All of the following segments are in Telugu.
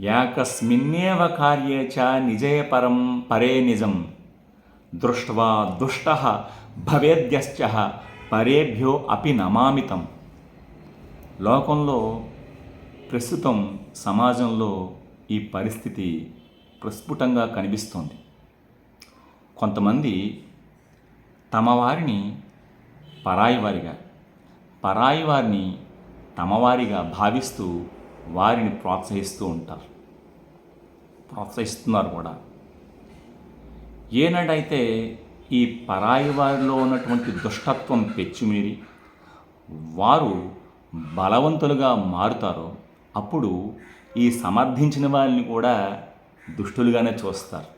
యాకస్మిన్నేవ కార్యే చ నిజయపరం పరే నిజం. దృష్ట్వా దుష్ట భవేద్యశ్చ పరేభ్యో అపి నమామితం. లోకంలో ప్రస్తుతం సమాజంలో ఈ పరిస్థితి ప్రస్ఫుటంగా కనిపిస్తోంది. కొంతమంది తమ వారిని పరాయివారిగా పరాయివారిని తమవారిగా భావిస్తూ వారిని ప్రోత్సహిస్తూ ఉంటారు. ప్రోత్సహిస్తున్నారు కూడా. ఏనాడైతే ఈ పరాయి వారిలో ఉన్నటువంటి దుష్టత్వం పెచ్చుమీరి వారు బలవంతులుగా మారుతారో అప్పుడు ఈ సమర్థించిన వారిని కూడా దుష్టులుగానే చూస్తారు.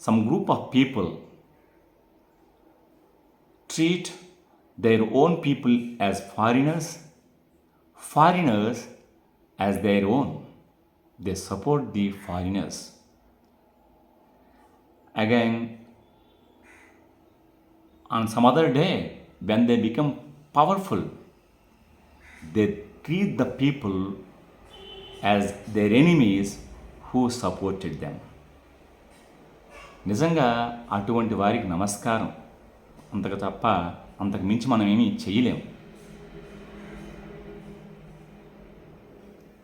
Some group of people treat their own people as foreigners foreigners as their own. They support the foreigners. Again, on some other day, when they become powerful, they treat the people as their enemies who supported them. నిజంగా అటువంటి వారికి నమస్కారం అంతకు తప్ప అంతకు మించి మనం ఏమీ చేయలేము